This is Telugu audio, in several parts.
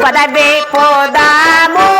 Pode for the amor.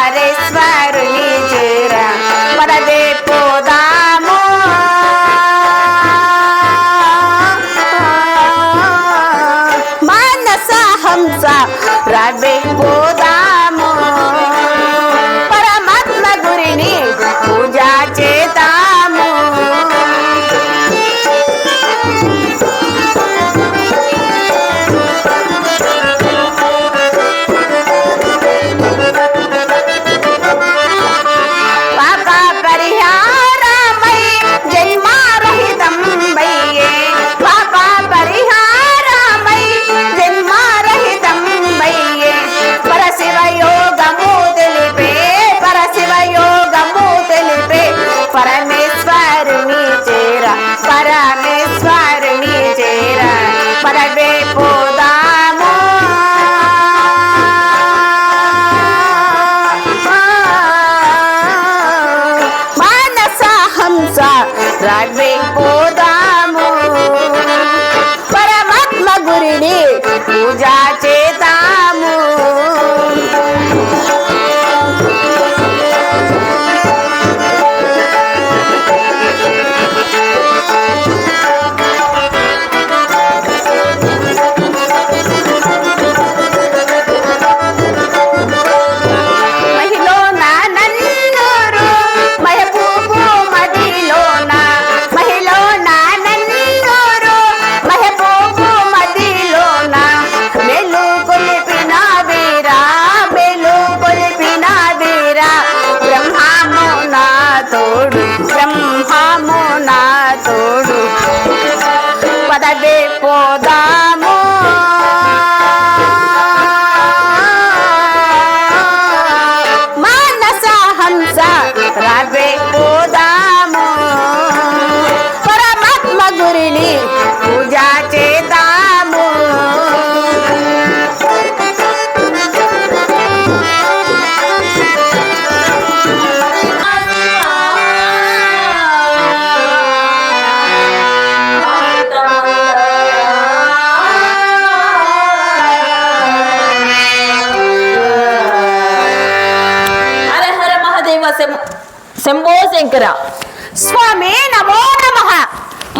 స్వామి నమో నమః.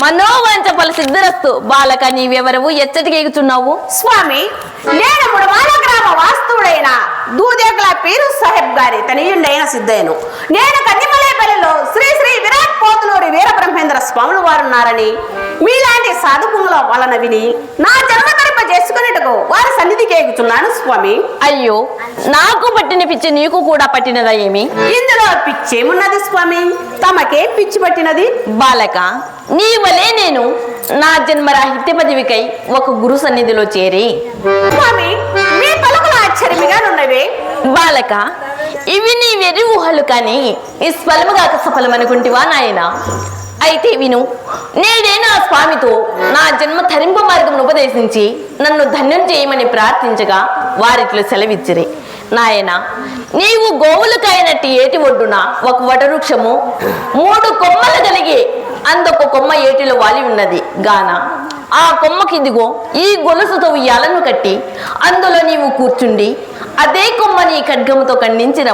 మనోవంచ పలు సిద్ధరస్తు. బాలక నీవెవరవు? ఎచ్చటికి ఎగుచున్నావు స్వామి నేను ముడమాల గ్రామ వాస్తువుడైన దూదేకుల పీరు సాహెబ్ గారి తనయుండైన సిద్ధయ్యను. నేను కన్నిమలేపల్లిలో శ్రీ శ్రీ విరాట్ పోతులూరి వీరబ్రహ్మేంద్ర స్వాములు వారు ఉన్నారని మీలాంటి సాధుపుంగుల వలన విని నా జన్మ చేసుకునేటకు వారి సన్నిధికి ఎగుచున్నాను స్వామి. అయ్యో నాకు పట్టిన పిచ్చి నీకు కూడా పట్టినదా ఏమి? ఇందులో పిచ్చేమున్నది స్వామి? తమకేం పిచ్చి పట్టినది? బాలక నీ వలే నేను నా జన్మరాహిత్య పదవికై ఒక గురు సన్నిధిలో చేరి. స్వామి మీ పలుకులు ఆశ్చర్యమిగానున్నవే. బాలక ఇవి నీ వెర్రి ఊహలు కానీ ఈ స్వలముగా సఫలమనుకుంటివా నాయన? అయితే విను నేనే నా స్వామితో నా జన్మ తరింప మార్గం ఉపదేశించి నన్ను ధన్యం చేయమని ప్రార్థించగా వారిట్లో సెలవిచ్చిరి. నాయన నీవు గోవులకైనట్టి ఏటి ఒడ్డున ఒక వటవృక్షము మూడు కొమ్మలు కలిగి అందొక కొమ్మ ఏటిలో వాలి ఉన్నది. గాన ఆ కొమ్మకిదిగో ఈ గొలుసుతో ఉయ్యాలను కట్టి అందులో నీవు కూర్చుండి అదే కొమ్మ నీ ఖడ్గముతో ఖండించి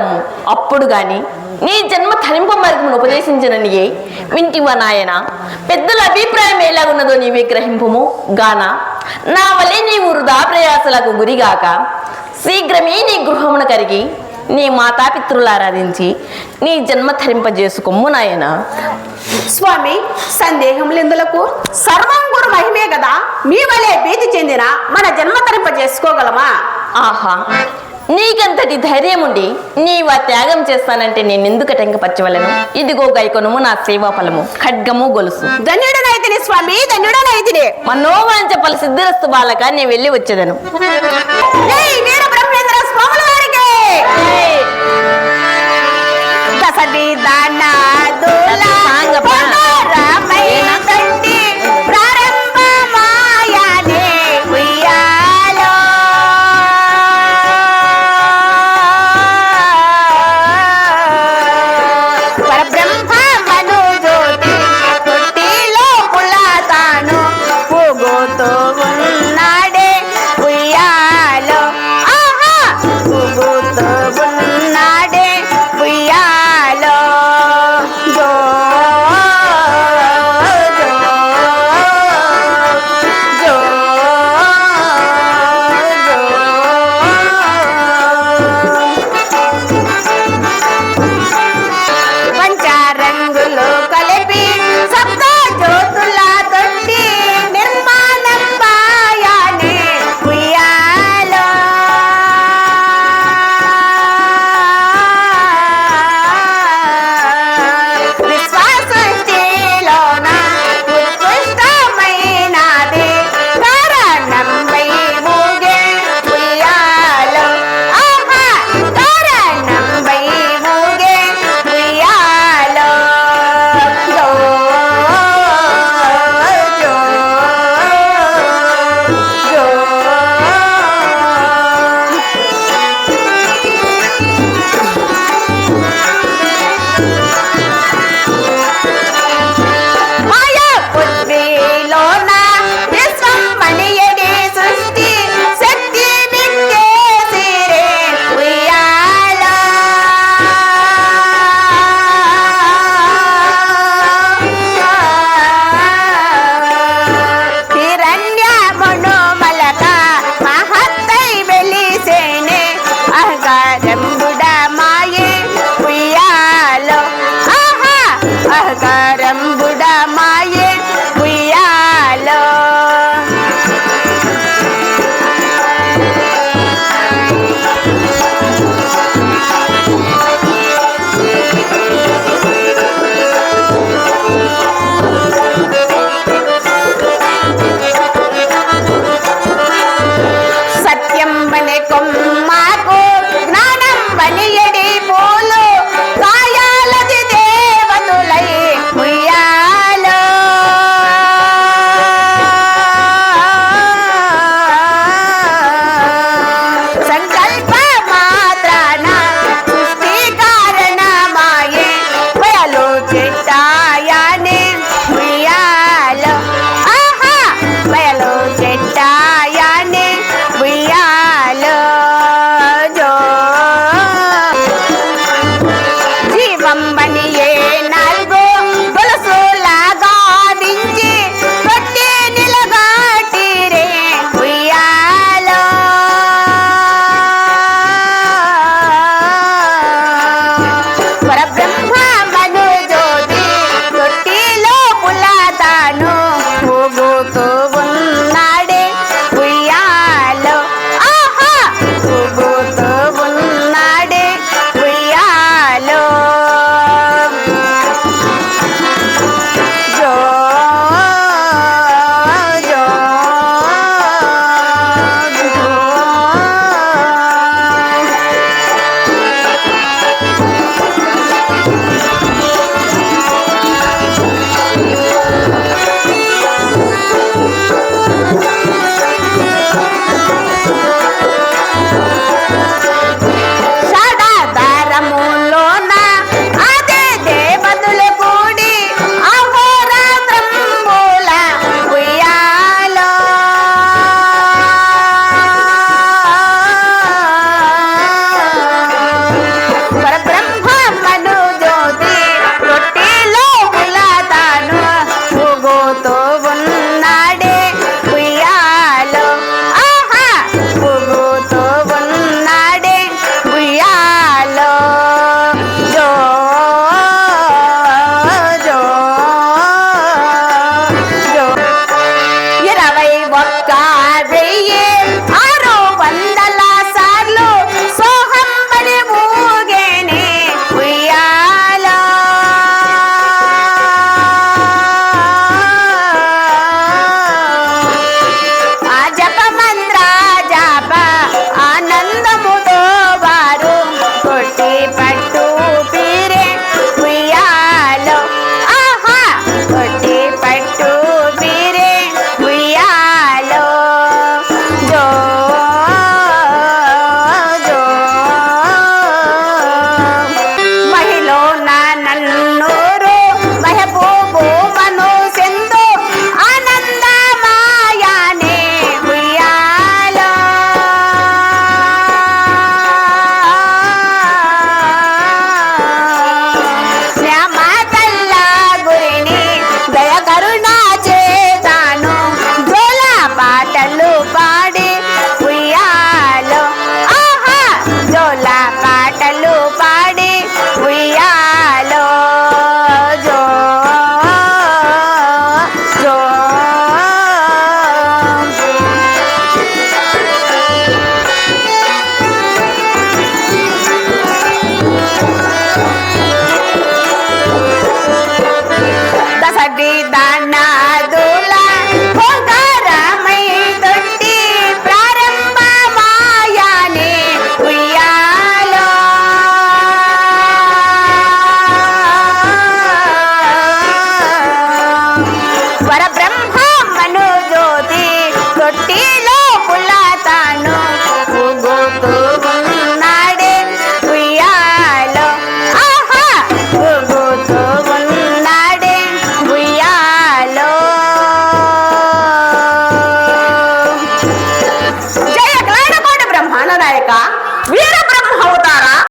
అప్పుడు గాని నీ జన్మ తరింప మార్గమును ఉపదేశించననియే. వింటివా నాయన పెద్దల అభిప్రాయం ఎలాగున్నదో నీవే గ్రహింపుము. గాన నా వలె నీవు వృధా ప్రయాసలకు గురిగాక శీఘ్రమే నీ గృహమును కరిగి నీ మాతాపితృలు ఆరాధించి నీ జన్మ ధరింపజేసుకొమ్ము నాయన. స్వామి సందేహం లెందులకు సర్వం గురు మహిమే కదా మీ వలె భీతి చెందిన మన జన్మ తరింప చేసుకోగలమా ఆహా నీకంతటి ధైర్యం ఉండి నీవు ఆ త్యాగం చేస్తానంటే నేను ఎందుకు టెంకపరచవలను ఇదిగో గైకొనుము నా సేవా ఫలము ఖడ్గము గొలుసు. ధన్యుడనైతిని స్వామి ధన్యుడనైతిని. మనోవాంచ పల సిద్ధిరస్తు బాలక నేను వెళ్ళి వచ్చేదను. দানা দোলা